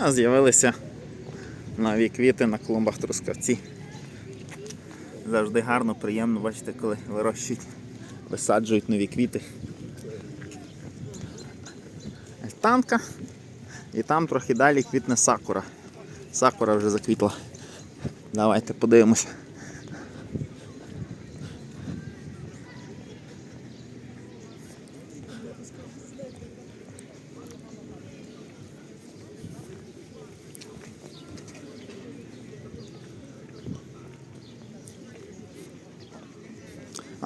А з'явилися нові квіти на клумбах трускавці. Завжди гарно, приємно, бачите, коли вирощують, висаджують нові квіти. Танка. І там трохи далі квітне сакура. Сакура вже заквітла. Давайте подивимося.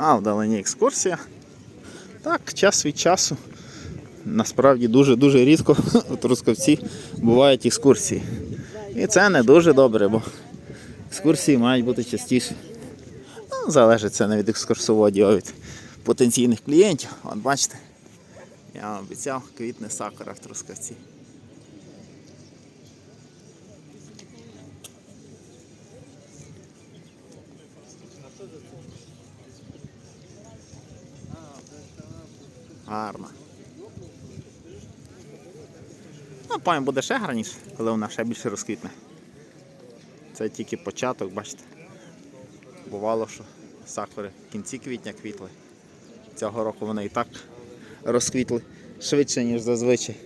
А, вдалині екскурсія. Так, час від часу. Насправді дуже-дуже рідко у Трускавці бувають екскурсії. І це не дуже добре, бо екскурсії мають бути частіше. Ну, залежить це не від екскурсоводів, а від потенційних клієнтів. От бачите, я вам обіцяв квітне сакура в Трускавці. Гарно. Ну, пам'ять буде ще гарніше, коли вона ще більше розквітне. Це тільки початок, бачите. Бувало, що сакури в кінці квітня квітли. Цього року вони і так розквітли швидше, ніж зазвичай.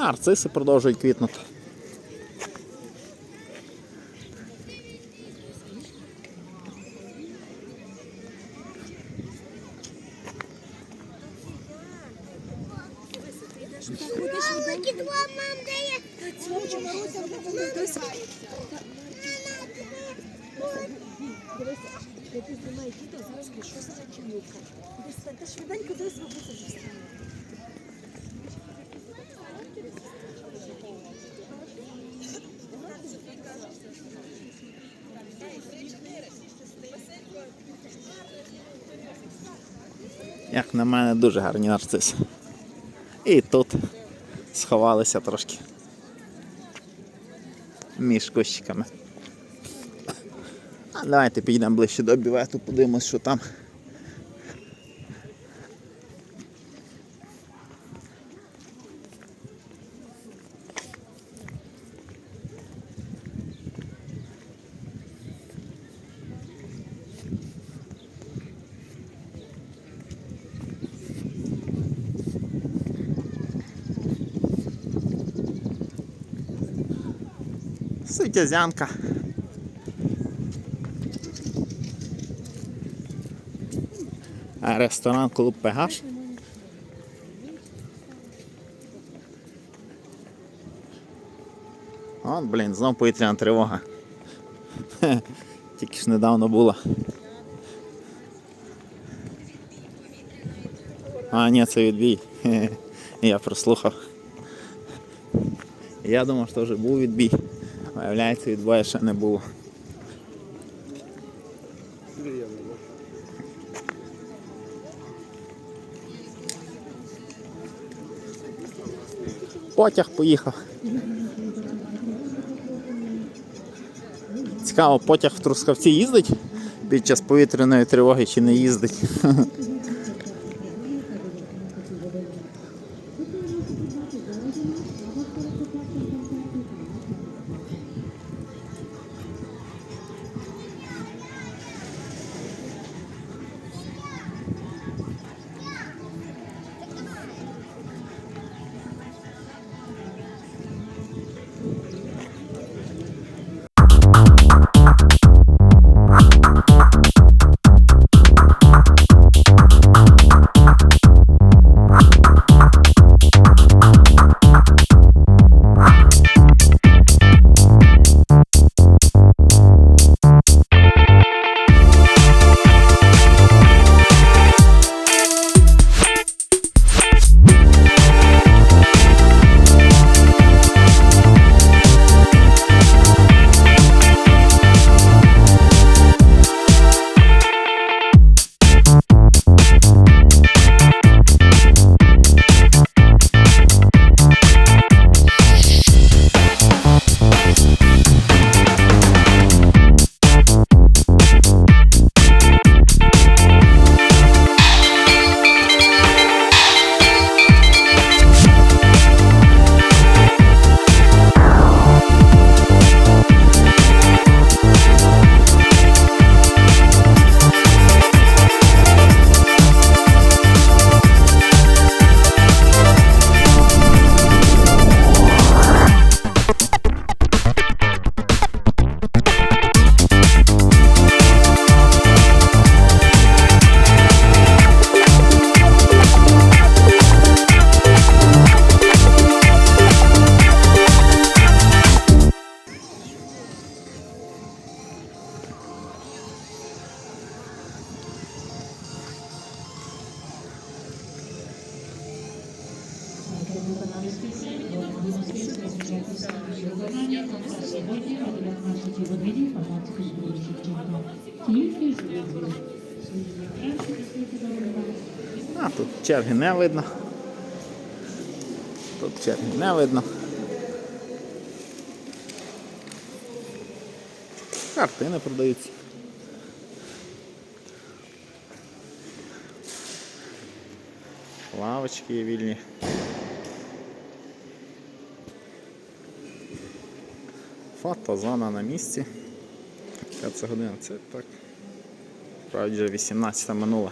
Нарциси продовжують квітнути. Ти знімаєш відео, зараз що за чоловіка. Та швиденько десь робити вже стане. Як на мене, дуже гарні нарциси. І тут сховалися трошки між кущиками. Давайте підійдемо ближче до бівету, подивимось, що там. Ситязянка. Ресторан клуб Пегаш. От, блін, знов повітряна тривога. Хе, Тільки ж недавно була. А, ні, це відбій. Я прослухав. Я думав, що вже був відбій. Виявляється, відбоя ще не було. Потяг поїхав. Цікаво, потяг в Трускавці їздить під час повітряної тривоги чи не їздить. 19 годині громадської. Тільки з. А, тут черги не видно. Тут черги не видно. Картини продаються. Лавочки вільні. Фотозона на місці. Яка це година? Це так. Справді вже 18 минула.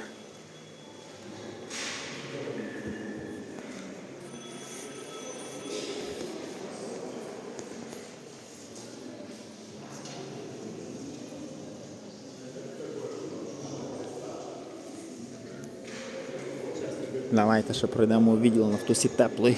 Давайте ще пройдемо у відділ Нафтусі теплий.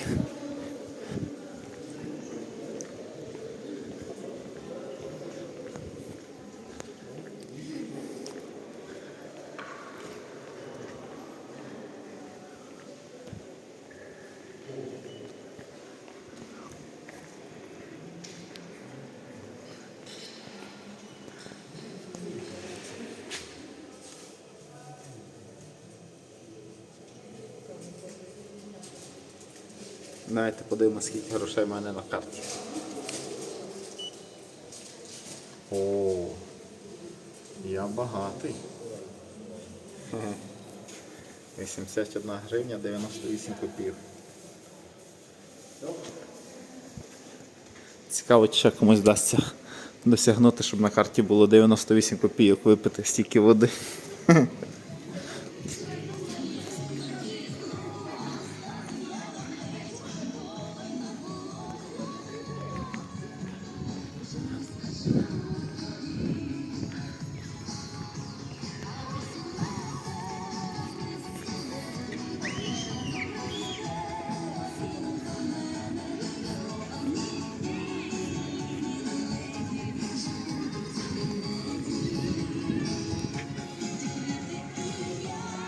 Давайте подивимося, скільки грошей в мене на карті. О, я багатий. 81 гривня 98 копійок. Цікаво, чи ще комусь вдасться досягнути, щоб на карті було 98 копійок випити стільки води.